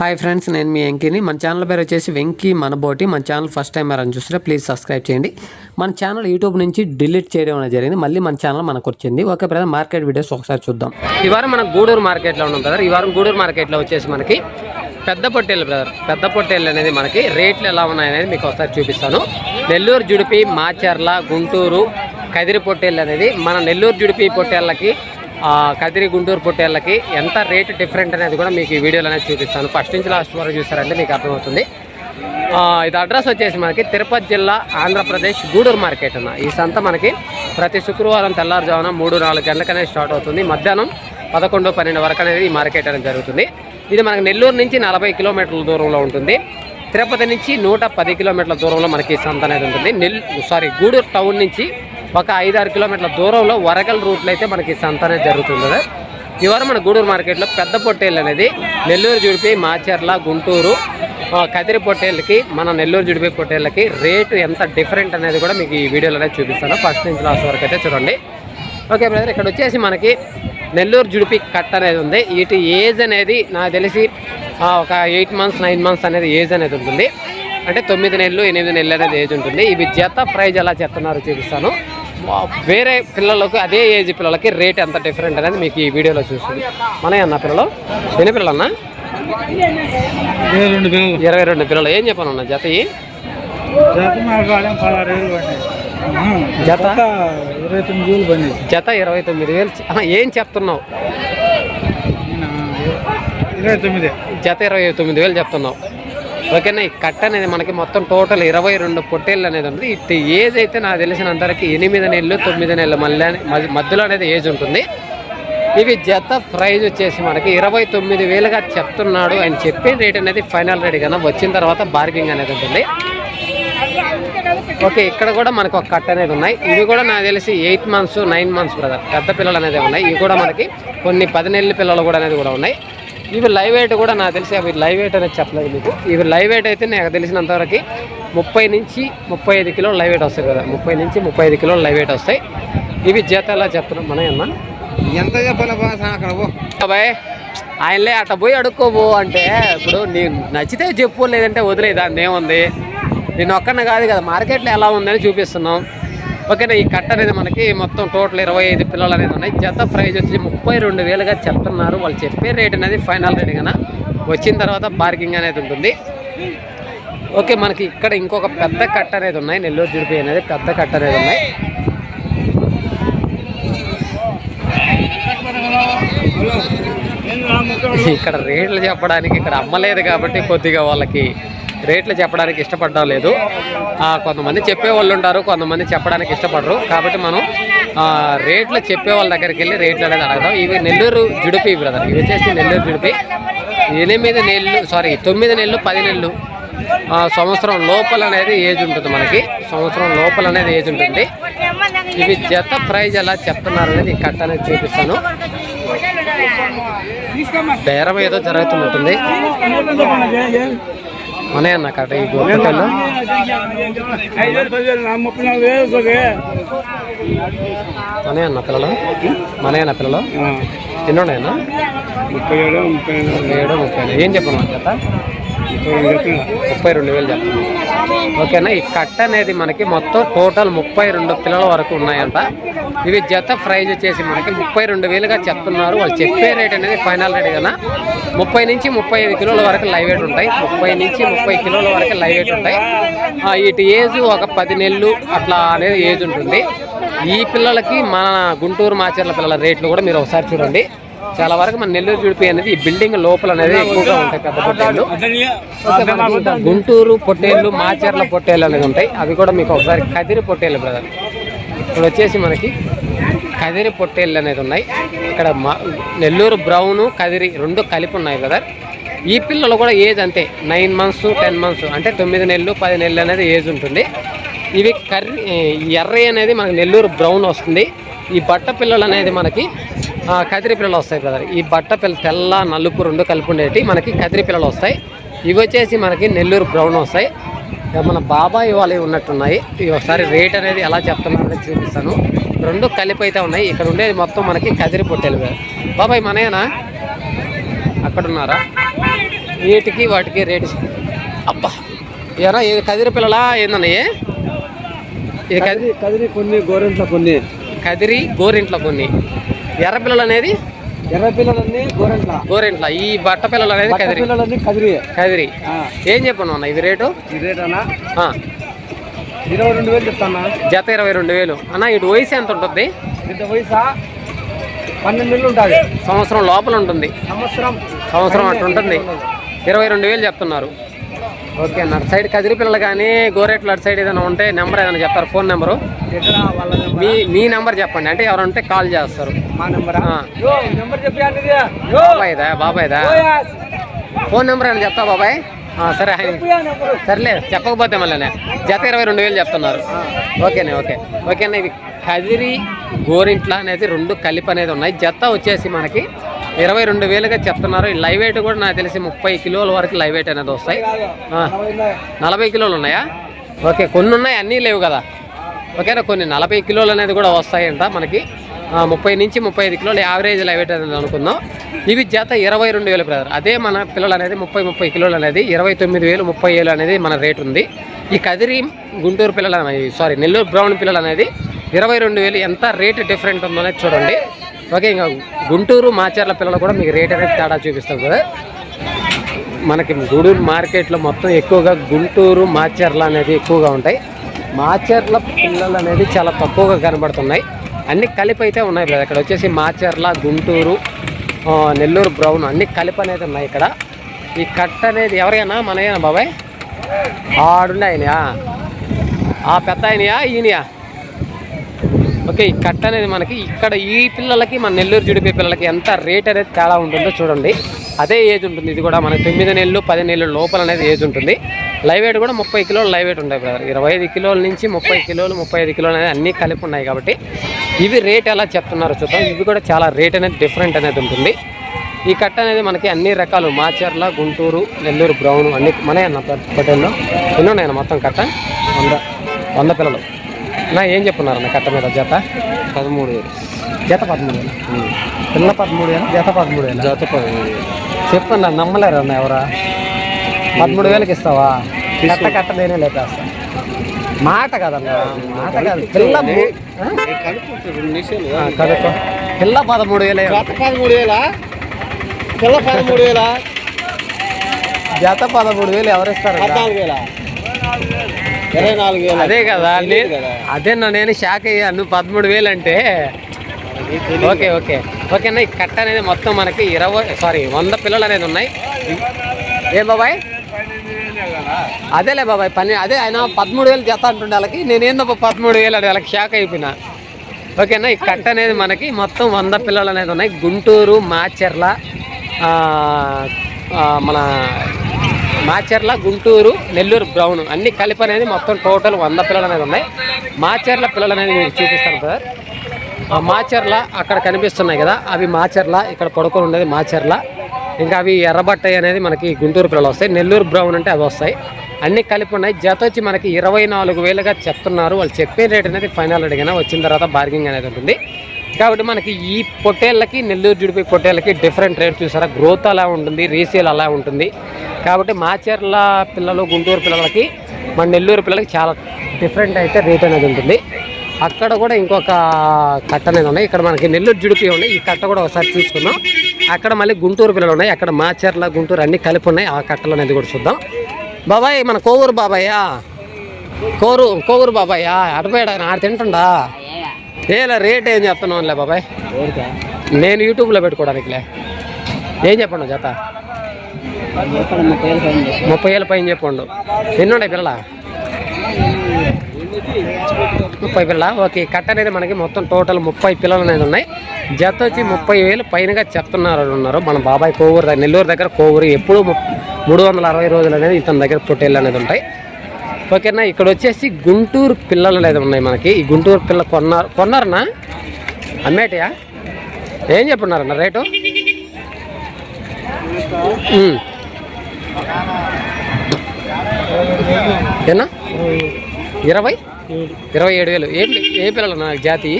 Hi friends నేను మీ వెంకీని. మన channel పేరు వచ్చేసి వెంకీ మనబోటి. మన ఛానల్ ఫస్ట్ టైం ఎవరైనా చూస్తే ప్లీజ్ సబ్స్క్రైబ్ చేయండి. మన ఛానల్ యూట్యూబ్ నుంచి డిలీట్ చేయడం అనేది జరిగింది. మళ్ళీ మన ఛానల్ మనకు వచ్చింది. ఓకే బ్రదర్ మార్కెట్ వీడియోస్ ఒకసారి చూద్దాం. ఈ వారం మనం గూడూరు మార్కెట్లో ఉన్నాం బ్రదర్ ఈ వారం గూడూరు మార్కెట్లో వచ్చేసి మనకి పెద్ద పొట్టేలు బ్రదర్ పెద్ద పొట్టేలు అనేది మనకి రేట్లు ఎలా ఉన్నాయనేది మీకు ఒకసారి చూపిస్తాను. నెల్లూరు జుడిపి మాచర్ల గుంటూరు కదిరి పొట్టేళ్ళు అనేది మన నెల్లూరు జుడిపి పొట్టేళ్ళకి కదిరి గుంటూరు పొట్టేళ్ళకి ఎంత రేట్ డిఫరెంట్ అనేది కూడా మీకు ఈ వీడియోలోనే అనేది చూపిస్తాను. ఫస్ట్ నుంచి లాస్ట్ వరకు చూసారంటే మీకు అర్థమవుతుంది. ఇది అడ్రస్ వచ్చేసి మనకి తిరుపతి జిల్లా ఆంధ్రప్రదేశ్ గూడూరు మార్కెట్ అన్న. ఈ సంత మనకి ప్రతి శుక్రవారం తెల్లారుజామున మూడు నాలుగు గంటలకనే స్టార్ట్ అవుతుంది. మధ్యాహ్నం పదకొండు పన్నెండు వరకు అనేది ఈ మార్కెట్ అనేది జరుగుతుంది. ఇది మనకి నెల్లూరు నుంచి నలభై కిలోమీటర్ల దూరంలో ఉంటుంది. తిరుపతి నుంచి నూట పది కిలోమీటర్ల దూరంలో మనకి ఈ సంత అనేది ఉంటుంది. నెల్ సారీ గూడూరు టౌన్ నుంచి ఒక ఐదారు కిలోమీటర్ల దూరంలో వరగల్ రూట్లో అయితే మనకి సంత అనేది జరుగుతుంది. ఇవాళ మన గూడూరు మార్కెట్లో పెద్ద పొట్టేళ్ళు అనేది నెల్లూరు జుడిపి మాచర్ల గుంటూరు కదిరి పొట్టేళ్ళకి మన నెల్లూరు జుడిపి పొట్టేళ్ళకి రేటు ఎంత డిఫరెంట్ అనేది కూడా మీకు ఈ వీడియోలోనే అనేది చూపిస్తాను. ఫస్ట్ నుంచి లాస్ట్ వరకు అయితే చూడండి. ఓకే బ్రదర్ ఇక్కడ వచ్చేసి మనకి నెల్లూరు జుడిపి కట్ అనేది ఉంది. వీటి ఏజ్ అనేది నాకు తెలిసి ఒక ఎయిట్ మంత్స్ నైన్ మంత్స్ అనేది ఏజ్ అనేది ఉంటుంది. అంటే తొమ్మిది నెలలు ఎనిమిది నెలలు అనేది ఏజ్ ఉంటుంది. ఇవి జత ప్రైజ్ ఎలా చెప్తున్నారో చూపిస్తాను. వేరే పిల్లలకు అదే ఏజ్ పిల్లలకి రేట్ ఎంత డిఫరెంట్ అనేది మీకు ఈ వీడియోలో చూస్తుంది. మన అన్న పిల్లలు? ఎన్ని పిల్లలు. అన్న ఇరవై రెండు పిల్లలు. ఏం చెప్పాను అన్న జత? జత జత? ఇరవై తొమ్మిది వేలు. ఏం చెప్తున్నావు? ఈయన ఇరవై తొమ్మిది. జత ఇరవై తొమ్మిది వేలు చెప్తున్నావు. ఓకేనా ఈ కట్ట అనేది మనకి మొత్తం టోటల్ ఇరవై రెండు పొట్టేళ్ళు అనేది ఉంది. ఇటు ఏజ్ అయితే నాకు తెలిసినంతవరకు ఎనిమిది నెలలు తొమ్మిది నెలలు మళ్ళీ మధ్యలో అనేది ఏజ్ ఉంటుంది. ఇవి జత ప్రైజ్ వచ్చేసి మనకి ఇరవై తొమ్మిది వేలుగా చెప్తున్నాడు. ఆయన చెప్పిన రేట్ అనేది ఫైనల్ రేట్ కన్నా వచ్చిన తర్వాత బార్గింగ్ అనేది ఉంటుంది. ఓకే ఇక్కడ కూడా మనకు ఒక కట్ అనేది ఉన్నాయి. ఇవి కూడా నాకు తెలిసి eight months nine months brother పెద్ద పిల్లలు అనేది ఉన్నాయి. ఇవి కూడా మనకి కొన్ని పది నెలల పిల్లలు కూడా అనేది కూడా ఉన్నాయి. ఇవి లైవ్ వెయిట్ కూడా నాకు తెలిసి అవి లైవ్ వెయిట్ అనేది చెప్పలేదు మీకు. ఇవి లైవ్ వెయిట్ అయితే నాకు తెలిసినంతవరకు ముప్పై నుంచి ముప్పై ఐదు కిలోలు లైవ్ వెయిట్ వస్తాయి కదా. ముప్పై నుంచి ముప్పై ఐదు కిలోలు లైవ్ వెయిట్ వస్తాయి. ఇవి జత ఎలా చెప్తున్నాం మన అన్న? ఎంత చెప్పాలి బాస్ అక్కడ పో. అబ్బాయి ఆయనలే అట్ట పోయి అడుక్కోబో అంటే ఇప్పుడు నీ నచ్చితే చెప్పు లేదంటే వదిలే దాన్ని. ఏముంది? నేను ఒక్కనే కాదు కదా మార్కెట్లో ఎలా ఉందని చూపిస్తున్నాం. ఓకేనా ఈ కట్ట అనేది మనకి మొత్తం టోటల్ ఇరవై ఐదు పిల్లలు అనేది ఉన్నాయి. జత ప్రైజ్ వచ్చి ముప్పై రెండు వేలుగా చెప్తున్నారు. వాళ్ళు చెప్పే రేట్ అనేది ఫైనల్ రేట్ కన్నా వచ్చిన తర్వాత పార్కింగ్ అనేది ఉంటుంది. ఓకే మనకి ఇక్కడ ఇంకొక పెద్ద కట్ట అనేది ఉన్నాయి. నెల్లూరు జుడిపి అనేది పెద్ద కట్ట అనేది ఉన్నాయి. ఇక్కడ రేట్లు చెప్పడానికి ఇక్కడ అమ్మలేదు కాబట్టి కొద్దిగా వాళ్ళకి రేట్లు చెప్పడానికి ఇష్టపడడం లేదు. కొంతమంది చెప్పే వాళ్ళు ఉంటారు కొంతమంది చెప్పడానికి ఇష్టపడరు. కాబట్టి మనం రేట్లు చెప్పే వాళ్ళ దగ్గరికి వెళ్ళి రేట్లు అనేది అడగదాం. ఇవి నెల్లూరు జుడిపి బ్రదర్. ఇవి వచ్చేసి నెల్లూరు జుడిపి. ఎనిమిది నెలలు సారీ తొమ్మిది నెలలు పది నెలలు సంవత్సరం లోపల అనేది ఏజ్ ఉంటుంది మనకి. సంవత్సరం లోపల అనేది ఏజ్ ఉంటుంది. ఇవి జత ప్రైజ్ ఎలా చెప్తున్నారు అనేది ఈ కట్ట అనేది చూపిస్తాను. బేరం ఏదో జరుగుతున్నట్టుంది మనే అన్న కట్ట ఈ వేలు మనే అన్న పిల్లలు మనే అన్న పిల్లలు ఎన్ని ఉన్నాయన్నా ముప్పై ఏడు ముప్పై ఏడు ముప్పై ఏం చెప్పను జత ముప్పై రెండు వేలు చెప్తాను ఓకేనా ఈ కట్ట అనేది మనకి మొత్తం టోటల్ ముప్పై రెండు పిల్లల వరకు ఉన్నాయంట ఇవి జత ప్రైజ్ వచ్చేసి మనకి ముప్పై రెండు వేలుగా చెప్తున్నారు. వాళ్ళు చెప్పే రేట్ అనేది ఫైనల్ రేట్ కదా ముప్పై నుంచి ముప్పై ఐదు కిలోల వరకు లైవ్ వెయిట్ ఉంటాయి. ముప్పై నుంచి ముప్పై కిలోల వరకు లైవ్ వెయిట్ ఉంటాయి. ఇటు ఏజ్ ఒక పది నెలలు అట్లా అనేది ఏజ్ ఉంటుంది. ఈ పిల్లలకి మన గుంటూరు మాచర్ల పిల్లల రేట్లు కూడా మీరు ఒకసారి చూడండి. చాలా వరకు మన నెల్లూరు జుడిపి అనేది ఈ బిల్డింగ్ లోపల అనేది ఎక్కువగా ఉంటాయి పెద్ద పొట్టేళ్ళు. గుంటూరు పొట్టేళ్ళు మాచర్ల పొట్టేళ్ళు అనేది ఉంటాయి. అవి కూడా మీకు ఒకసారి కదిరి పొట్టేళ్ళు బ్రదర్. ఇక్కడ వచ్చేసి మనకి కదిరి పొట్టేళ్ళు అనేది ఉన్నాయి. ఇక్కడ మా నెల్లూరు బ్రౌను కదిరి రెండు కలిపి ఉన్నాయి కదా. ఈ పిల్లలు కూడా ఏజ్ అంతే నైన్ మంత్స్ టెన్ మంత్స్ అంటే తొమ్మిది నెలలు పది నెలలు అనేది ఏజ్ ఉంటుంది. ఇవి కర్రీ ఈ అనేది మనకి నెల్లూరు బ్రౌన్ వస్తుంది. ఈ బట్ట పిల్లలు అనేది మనకి కదిరి పిల్లలు వస్తాయి బ్రదర్ ఈ బట్ట పిల్ల తెల్ల నలుపు రెండు కలిపి ఉండేటి మనకి కదిరి పిల్లలు వస్తాయి. ఇవి వచ్చేసి మనకి నెల్లూరు బ్రౌన్ వస్తాయి. మన బాబాయ్ వాళ్ళవి ఉన్నట్టున్నాయి. ఒకసారి రేట్ అనేది ఎలా చెప్తున్నారు అనేది చూపిస్తాను. రెండు కలిపి అయితే ఉన్నాయి. ఇక్కడ ఉండేది మొత్తం మనకి కదిరి పొట్టేలు బాబాయ్ మనయేనా? అక్కడ ఉన్నారా? వీటికి వాటికి రేటు అబ్బా! ఎరా ఇది కదిరి పిల్లలా ఏందన్న ఏ? ఇది కదిరి కదిరి కదిరి కొన్ని గోరెంట్ల కొన్ని. కదిరి గోరింట్ల కొన్ని. ఎర్ర పిల్లలు అనేది? ఎర్ర పిల్లలన్నీ గోరెంట్ల. గోరింట్ల. ఈ బట్ట పిల్లలు అనేది కదిరి. పిల్లలన్నీ కదిరి. కదిరి. ఏం చెప్పను అన్న ఇవి రేటు? అన్న? ఇరవై రెండు వేలు చెప్తానా జత ఇరవై రెండు వేలు. అన్న ఇటు వయసు ఎంత ఉంటుంది? ఇంత వయసా? పన్నెండు నెలలు ఉంటుంది. సంవత్సరం లోపల ఉంటుంది. సంవత్సరం సంవత్సరం అట్లా ఉంటుంది ఇరవై రెండు వేలు చెప్తున్నారు. ఓకే అన్న. అటు సైడ్ కదిరి పిల్లలు కానీ గోరేట్లు అటు సైడ్ ఏదైనా ఉంటే నెంబర్ ఏదైనా చెప్తారు? Phone number? ఎక్కడ వాళ్ళ నెంబర్? మీ మీ నెంబర్ చెప్పండి. అంటే ఎవరు ఉంటే కాల్ చేస్తారు. మా నెంబరా? ఆ. యో నెంబర్ చెప్పి అండి యో. బాబాయ్దా బాబాయ్దా. ఫోన్ నెంబర్ ఏమైనా చెప్తా బాబాయ్? ఆ, సరే. ఆయన సర్లే చెప్పకపోతే మళ్ళీ జత ఇరవై రెండు వేలు చెప్తున్నారు. ఓకేనే ఓకే. ఓకేనా ఇవి కదిరి గోరింట్ల అనేది రెండు కలిపి అనేది ఉన్నాయి. జత వచ్చేసి మనకి ఇరవై రెండు వేలుగా చెప్తున్నారు. ఈ లైవ్ వెయిట్ కూడా నాకు తెలిసి ముప్పై కిలోల వరకు లైవ్ వెయిట్ అనేది వస్తాయి. నలభై కిలోలు ఉన్నాయా? ఓకే కొన్ని ఉన్నాయి అన్నీ లేవు కదా. ఓకేనా? కొన్ని నలభై కిలోలు అనేది కూడా వస్తాయంట మనకి. ముప్పై నుంచి ముప్పై ఐదు కిలోలు యావరేజ్ లైవ్ వెయిట్ అనేది అనుకుందాం. ఇవి జత ఇరవై రెండు వేలు బ్రదర్. అదే మన పిల్లలు అనేది ముప్పై ముప్పై కిలోలు అనేది ఇరవై తొమ్మిది వేలు ముప్పై వేలు అనేది మన రేట్ ఉంది. ఈ కదిరి గుంటూరు పిల్లలు అనేది సారీ నెల్లూరు బ్రౌన్ పిల్లలు అనేది ఇరవై రెండు వేలు ఎంత రేట్ డిఫరెంట్ ఉందో అనేది చూడండి. ఓకే ఇంకా గుంటూరు మాచర్ల పిల్లలు కూడా మీకు రేట్ అనేది తేడా చూపిస్తాం కదా మనకి గూడూరు మార్కెట్లో మొత్తం ఎక్కువగా గుంటూరు మాచర్ల అనేది ఎక్కువగా ఉంటాయి. మాచర్ల పిల్లలు అనేది చాలా తక్కువగా కనబడుతున్నాయి. అన్ని కలిపి అయితే ఉన్నాయి కదా ఇక్కడ వచ్చేసి మాచర్ల గుంటూరు నెల్లూరు బ్రౌన్ అన్ని కలిపి అనేది ఉన్నాయి ఇక్కడ. ఈ కట్ అనేది ఎవరైనా మనయేనా బాబాయ్? ఆడుండే ఆయనయా? ఆ పెద్ద ఆయనయా? ఈయనయా? ఓకే ఈ కట్ అనేది మనకి ఇక్కడ ఈ పిల్లలకి మన నెల్లూరు జుడిపే పిల్లలకి ఎంత రేట్ అనేది తేడా ఉంటుందో చూడండి. అదే ఏజ్ ఉంటుంది ఇది కూడా మనకి తొమ్మిది నెలలు పది నెలలు లోపల అనేది ఏజ్ ఉంటుంది. లైవ్ వెయిట్ కూడా ముప్పై కిలోలు లైవ్ వెయిట్ ఉంటాయి బ్రదర్ ఇరవై ఐదు కిలోల నుంచి ముప్పై కిలోలు ముప్పై ఐదు కిలోలు అనేది అన్నీ కలిపి ఉన్నాయి కాబట్టి ఇవి రేట్ ఎలా చెప్తున్నారో చూద్దాం. ఇవి కూడా చాలా రేట్ అనేది డిఫరెంట్ అనేది ఉంటుంది. ఈ కట్ట అనేది మనకి అన్ని రకాలు మాచర్ల గుంటూరు నెల్లూరు బ్రౌన్ అన్ని మన అన్న పటేల్లో ఎన్ని ఉన్నాయన్న మొత్తం కట్ట? వంద వంద పిల్లలు. నా ఏం చెప్పున్నారన్న కట్ట మీద? జత? పదమూడు. వేలు జత పదమూడు వేలు పిల్ల పదమూడు వేలు జత పదమూడు వేలు జత పదమూడు. వేలు చెప్పన్నా నమ్మలేరు అన్న ఎవరా? పదమూడు వేలకి ఇస్తావా? కట్ట కట్ట నేనే లేపేస్తా. మాట కదన్నా మాట కాదు. పిల్ల కనుక్కో పిల్ల పదమూడు వేలే. పదమూడు వేలా? పిల్ల పదమూడు వేలా? జత పదమూడు వేలు ఎవరు ఇస్తారు పద్నాలుగు వేలు? అదే కదా తెలియదు నే- కదా. అదే నా నేను షాక్ అయ్యాను పదమూడు వేలు అంటే. Okay okay. ఓకేనా ఈ కట్ట అనేది మొత్తం మనకి ఇరవై సారీ వంద పిల్లలు అనేది ఉన్నాయి. ఏ బాబాయ్? అదేలే బాబాయ్ పని అదే ఆయన పదమూడు వేలు జత అంటుండే వాళ్ళకి. నేనేందో పదమూడు వేలు అది వాళ్ళకి షాక్ అయిపోయినా. ఓకేనా ఈ కట్ట అనేది మనకి మొత్తం వంద పిల్లలు అనేది ఉన్నాయి. గుంటూరు మాచెర్ల మన మాచర్ల గుంటూరు నెల్లూరు బ్రౌన్. అన్ని కలిపి అనేది మొత్తం టోటల్ వంద పిల్లలు అనేది ఉన్నాయి. మాచర్ల పిల్లలు అనేది మీకు చూపిస్తాను బ్రదర్. ఆ మాచర్ల అక్కడ కనిపిస్తున్నాయి కదా అవి మాచర్ల ఇక్కడ పడుకొని ఉండేది మాచర్ల. ఇంకా అవి ఎర్రబట్టాయి అనేది మనకి గుంటూరు పిల్లలు వస్తాయి. నెల్లూరు బ్రౌన్ అంటే అవి వస్తాయి. అన్నీ కలిపి ఉన్నాయి. జత వచ్చి మనకి ఇరవై నాలుగు వేలుగా చెప్తున్నారు. వాళ్ళు చెప్పే రేట్ అనేది ఫైనల్ అడిగినా. వచ్చిన తర్వాత బార్గింగ్ అనేది ఉంటుంది. కాబట్టి మనకి ఈ పొట్టేళ్ళకి నెల్లూరు జుడిపి పొట్టేళ్ళకి డిఫరెంట్ రేట్ చూసారా? గ్రోత్ అలా ఉంటుంది రీసేల్ అలా ఉంటుంది. కాబట్టి మాచర్ల పిల్లలు గుంటూరు పిల్లలకి మన నెల్లూరు పిల్లలకి చాలా డిఫరెంట్ అయితే రేట్ అనేది ఉంటుంది. అక్కడ కూడా ఇంకొక కట్ట అనేది ఉన్నాయి ఇక్కడ మనకి నెల్లూరు జుడిపి ఉన్నాయి ఈ కట్ట కూడా ఒకసారి చూసుకుందాం. అక్కడ మళ్ళీ గుంటూరు పిల్లలు ఉన్నాయి. అక్కడ మాచర్ల గుంటూరు అన్ని కలిపి ఉన్నాయి. ఆ కట్టలు అనేది కూడా చూద్దాం. బాబాయ్ మన కోవూరు బాబాయ్యా. కోరు కోవూరు బాబాయ్యా. అటుపోయాడు? ఆయన ఆడ తింటుండా? ఏలా రేట్ ఏం చెప్తున్నావులే బాబాయ్? నేను యూట్యూబ్లో పెట్టుకోవడానికిలే. ఏం చెప్పండు జత? ముప్పై ఏళ్ళ పైన చెప్పండు. ఎన్ని ఉన్నాయి పిల్లల? ముప్పై పిల్ల ఓకే కట్ట అనేది మనకి మొత్తం టోటల్ ముప్పై పిల్లలు అనేది ఉన్నాయి. జత వచ్చి ముప్పై వేలు పైనగా చెప్తున్నారు ఉన్నారు. మన బాబాయ్ కోవూరు దగ్గర నెల్లూరు దగ్గర కోవూరు ఎప్పుడు మూడు వందల అరవై రోజులు అనేది ఇతని దగ్గర పొట్టేళ్ళు అనేది ఉంటాయి. ఓకేనా? ఇక్కడ వచ్చేసి గుంటూరు పిల్లలు అనేది ఉన్నాయి మనకి. ఈ గుంటూరు పిల్ల కొన్నారు కొన్నారనా? అమ్మేటయా? ఏం చెప్పున్నారన్న రేటు? ఏనా? ఇరవై? ఇరవై ఏడు వేలు. ఏ ఏ పిల్లలు అన్న జాతి?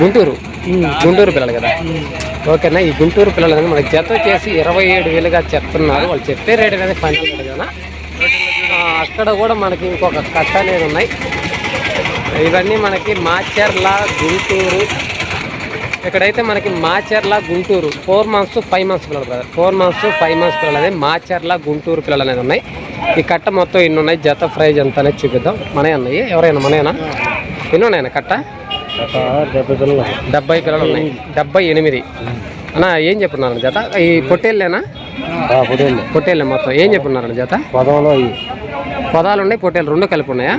గుంటూరు. గుంటూరు పిల్లలు కదా? ఓకేనా ఈ గుంటూరు పిల్లలు మనకి జత చేసి ఇరవై ఏడు వేలుగా చెప్తున్నారు. వాళ్ళు చెప్పే రేట్ అనేది ఫైనల్ కదా? అక్కడ కూడా మనకి ఇంకొక కట్ట అనేది ఉన్నాయి. ఇవన్నీ మనకి మాచర్ల గుంటూరు ఇక్కడైతే మనకి Macherla Guntur four months five months పిల్లలు brother four months five months పిల్లలు అనేది మాచర్ల గుంటూరు పిల్లలు అనేది ఉన్నాయి. ఈ కట్ట మొత్తం ఎన్ని ఉన్నాయి? జత ప్రైజ్ ఎంత అనేది చూపిద్దాం. మనే ఉన్నాయి ఎవరైనా మనేనా ఎన్ని ఉన్నాయన్న కట్ట? డెబ్బై పిల్లలు ఉన్నాయి. డెబ్బై ఎనిమిది. అన్న ఏం చెప్పున్నారు జత? ఈ పొట్టేళ్ళేనా? పొట్టేళ్ళే. మొత్తం. ఏం చెప్పున్నారు జత? పదంలో పొదాలు ఉన్నాయి పొట్టేళ్ళు రెండు కలిపి ఉన్నాయా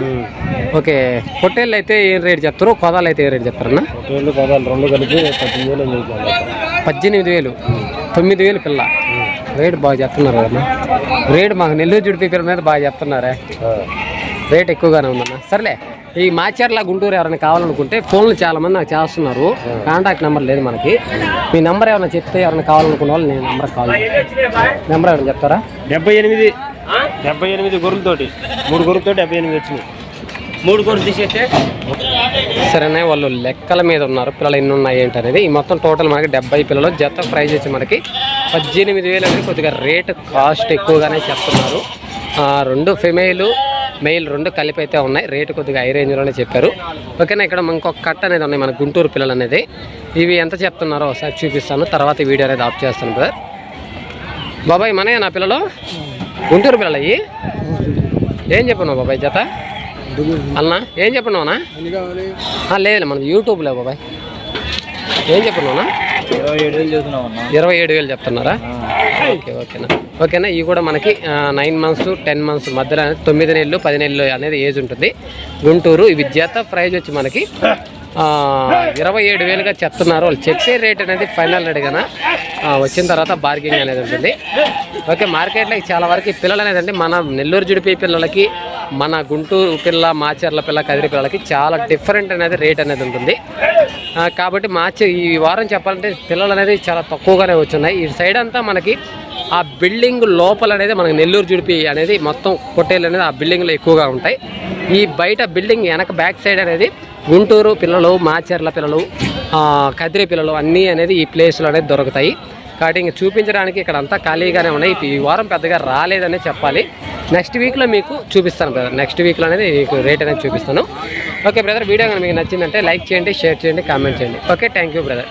ఓకే పొట్టేళ్ళు అయితే ఏం రేట్ చెప్తారు? కొదాలు అయితే ఏ రేట్ చెప్తారన్నా? పొట్టేళ్ళు రెండు కలిపి పద్దెనిమిది వేలు ఎనిమిది పద్దెనిమిది వేలు. తొమ్మిది వేలు పిల్ల. రేట్ బాగా చెప్తున్నారు కదన్నా. రేట్ మాకు నెల్లూరు జుడిపి పిల్లల మీద బాగా చెప్తున్నారే. రేట్ ఎక్కువగానే ఉందన్న. సర్లే ఈ మాచర్ల గుంటూరు ఎవరైనా కావాలనుకుంటే ఫోన్లు చాలా మంది నాకు చేస్తున్నారు. కాంటాక్ట్ నెంబర్ లేదు మనకి. మీ నెంబర్ ఏమైనా చెప్తే ఎవరైనా కావాలనుకున్న వాళ్ళు నేను నెంబర్ కాల్ నెంబర్ ఏమైనా చెప్తారా? డెబ్బై ఎనిమిది. డెబ్బై ఎనిమిది గొర్రెలతోటి. మూడు గొర్రెలతో డెబ్బై ఎనిమిది వచ్చినాయి. మూడు గొర్రెలు తీసేస్తే? సరేనే వాళ్ళు లెక్కల మీద ఉన్నారు. పిల్లలు ఎన్ని ఉన్నాయి ఏంటి అనేది ఈ మొత్తం టోటల్ మనకి డెబ్బై పిల్లలు. జత ప్రైజ్ వచ్చి మనకి పద్దెనిమిది వేలు అనేది కొద్దిగా రేట్ కాస్ట్ ఎక్కువగానే చెప్తున్నారు. రెండు ఫిమేల్ మెయిల్ రెండు కలిపి అయితే ఉన్నాయి. రేటు కొద్దిగా హై రేంజ్లోనే చెప్పారు. ఓకేనా ఇక్కడ ఇంకొక కట్ అనేది ఉన్నాయి మన గుంటూరు పిల్లలు అనేది. ఇవి ఎంత చెప్తున్నారో ఒకసారి చూపిస్తాను. తర్వాత వీడియో అనేది ఆఫ్ చేస్తాను బ్రదర్ బాబాయ్ మనయా నా పిల్లలు? గుంటూరు పిల్లలయ్యి ఏం చెప్పన్నావు బాబాయ్ జత? అన్నా ఏం చెప్పన్నావునా లేదు మన యూట్యూబ్లో బాబాయ్. ఏం చెప్పన్నావునా ఇరవై ఏడు వేలు ఇరవై ఏడు వేలు చెప్తున్నారా ఓకే ఓకేనా ఓకేనా ఇవి కూడా మనకి నైన్ మంత్స్ టెన్ మంత్స్ మధ్యలో తొమ్మిది నెలలు పది నెలలు అనేది ఏజ్ ఉంటుంది. గుంటూరు ఇవి జత ప్రైజ్ వచ్చి మనకి ఇరవై ఏడు వేలుగా చెప్తున్నారు. వాళ్ళు చెప్పే రేట్ అనేది ఫైనల్ అడిగానా? వచ్చిన తర్వాత బార్గెనింగ్ అనేది ఉంటుంది. ఓకే మార్కెట్లో చాలా వరకు పిల్లలు అనేది మన నెల్లూరు జుడిపి పిల్లలకి మన గుంటూరు పిల్ల మాచర్ల పిల్ల కదిరి పిల్లలకి చాలా డిఫరెంట్ అనేది రేట్ అనేది ఉంటుంది. కాబట్టి మార్చి ఈ వారం చెప్పాలంటే పిల్లలు అనేది చాలా తక్కువగానే వచ్చున్నాయి. ఈ సైడ్ అంతా మనకి ఆ బిల్డింగ్ లోపల అనేది మనకి నెల్లూరు జుడిపి అనేది మొత్తం పొట్టేలు అనేది ఆ బిల్డింగ్లో ఎక్కువగా ఉంటాయి. ఈ బయట బిల్డింగ్ వెనక బ్యాక్ సైడ్ అనేది గుంటూరు పిల్లలు మాచర్ల పిల్లలు కదిరి పిల్లలు అన్నీ అనేది ఈ ప్లేస్లో అనేది దొరుకుతాయి. కాబట్టి ఇంక చూపించడానికి ఇక్కడ అంతా ఖాళీగానే ఉన్నాయి. ఈ వారం పెద్దగా రాలేదనే చెప్పాలి. నెక్స్ట్ వీక్లో మీకు చూపిస్తాను బ్రదర్ నెక్స్ట్ వీక్లో అనేది మీకు రేట్ అనేది చూపిస్తాను. ఓకే బ్రదర్ వీడియో కానీ మీకు నచ్చిందంటే లైక్ చేయండి షేర్ చేయండి కామెంట్ చేయండి. Okay thank you brother